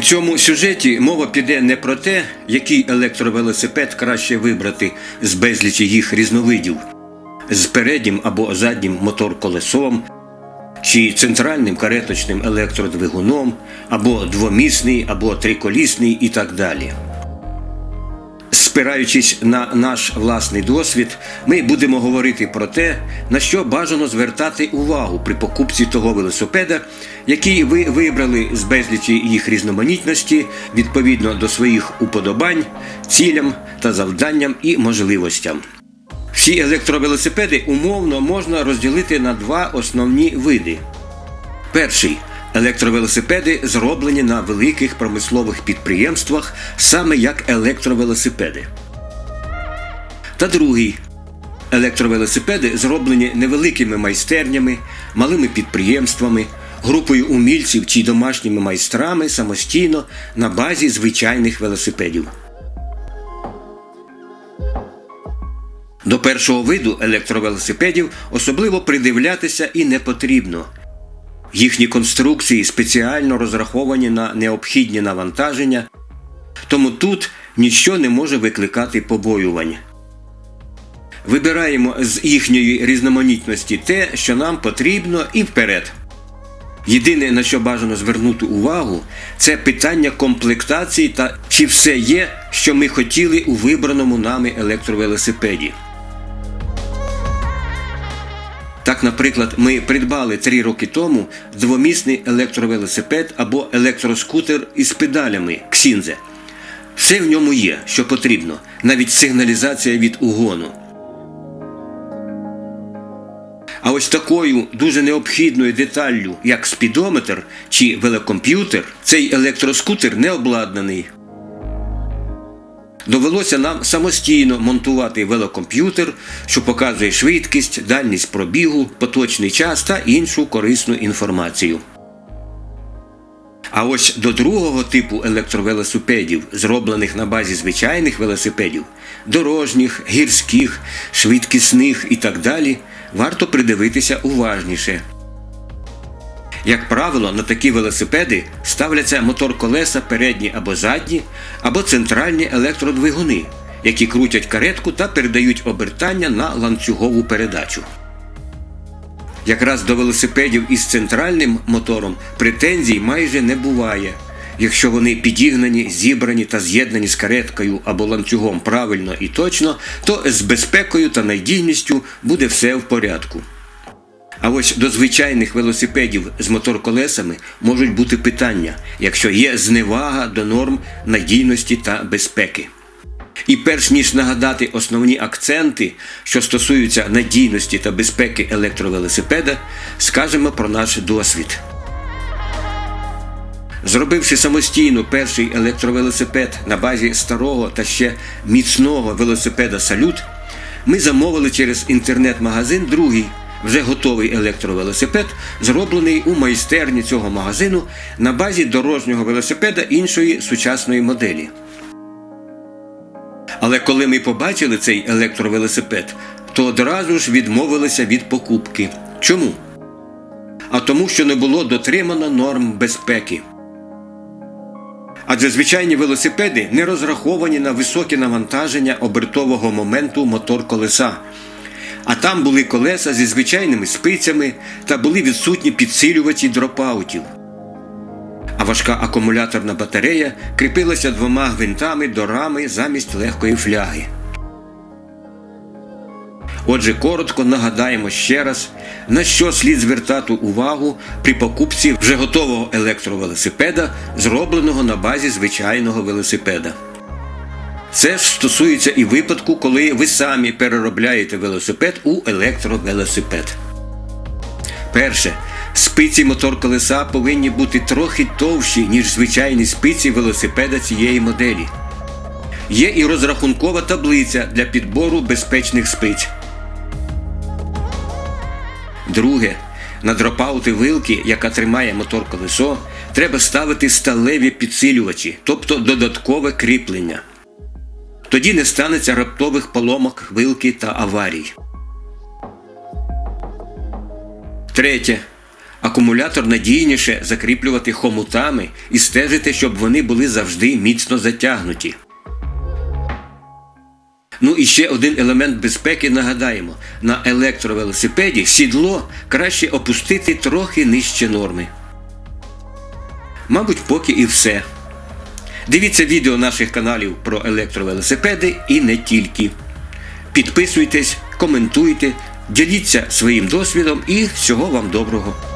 У цьому сюжеті мова піде не про те, який електровелосипед краще вибрати з безлічі їх різновидів, з переднім або заднім мотор-колесом, чи центральним кареточним електродвигуном, або двомісний, або триколісний і так далі. Спираючись на наш власний досвід, ми будемо говорити про те, на що бажано звертати увагу при покупці того велосипеда, який ви вибрали з безлічі їх різноманітності відповідно до своїх уподобань, цілям та завданням і можливостям. Всі електровелосипеди умовно можна розділити на два основні види. Перший електровелосипеди зроблені на великих промислових підприємствах саме як електровелосипеди. Та другий електровелосипеди зроблені невеликими майстернями, малими підприємствами, групою умільців чи домашніми майстрами самостійно на базі звичайних велосипедів. До першого виду електровелосипедів особливо придивлятися і не потрібно. Їхні конструкції спеціально розраховані на необхідні навантаження, тому тут ніщо не може викликати побоювань. Вибираємо з їхньої різноманітності те, що нам потрібно, і вперед. Єдине, на що бажано звернути увагу, це питання комплектації та чи все є, що ми хотіли у вибраному нами електровелосипеді. Так, наприклад, ми придбали три роки тому двомісний електровелосипед або електроскутер із педалями Ксінзе. Все в ньому є, що потрібно, навіть сигналізація від угону. А ось такою дуже необхідною деталлю, як спідометр чи велокомп'ютер, цей електроскутер не обладнаний. Довелося нам самостійно монтувати велокомп'ютер, що показує швидкість, дальність пробігу, поточний час та іншу корисну інформацію. А ось до другого типу електровелосипедів, зроблених на базі звичайних велосипедів, дорожніх, гірських, швидкісних і так далі, варто придивитися уважніше. Як правило, на такі велосипеди ставляться мотор-колеса передні або задні, або центральні електродвигуни, які крутять каретку та передають обертання на ланцюгову передачу. Якраз до велосипедів із центральним мотором претензій майже не буває. Якщо вони підігнані, зібрані та з'єднані з кареткою або ланцюгом правильно і точно, то з безпекою та надійністю буде все в порядку. А ось до звичайних велосипедів з мотор-колесами можуть бути питання, якщо є зневага до норм надійності та безпеки. І перш ніж нагадати основні акценти, що стосуються надійності та безпеки електровелосипеда, скажемо про наш досвід. Зробивши самостійно перший електровелосипед на базі старого та ще міцного велосипеда Салют, ми замовили через інтернет-магазин другий вже готовий електровелосипед, зроблений у майстерні цього магазину на базі дорожнього велосипеда іншої сучасної моделі. Але коли ми побачили цей електровелосипед, то одразу ж відмовилися від покупки. Чому? А тому, що не було дотримано норм безпеки. Адже звичайні велосипеди не розраховані на високе навантаження обертового моменту мотор колеса. А там були колеса зі звичайними спицями та були відсутні підсилювачі дропаутів. А важка акумуляторна батарея кріпилася двома гвинтами до рами замість легкої фляги. Отже, коротко нагадаємо ще раз, на що слід звертати увагу при покупці вже готового електровелосипеда, зробленого на базі звичайного велосипеда. Це ж стосується і випадку, коли ви самі переробляєте велосипед у електровелосипед. Перше. Спиці мотор колеса повинні бути трохи товщі, ніж звичайні спиці велосипеда цієї моделі. Є і розрахункова таблиця для підбору безпечних спиць. Друге. На дропаути вилки, яка тримає мотор колесо, треба ставити сталеві підсилювачі, тобто додаткове кріплення. Тоді не станеться раптових поломок, вилки та аварій. Третє. Акумулятор надійніше закріплювати хомутами і стежити, щоб вони були завжди міцно затягнуті. Ну і ще один елемент безпеки нагадаємо: на електровелосипеді сідло краще опустити трохи нижче норми. Мабуть, поки і все. Дивіться відео наших каналів про електровелосипеди і не тільки. Підписуйтесь, коментуйте, діліться своїм досвідом і всього вам доброго.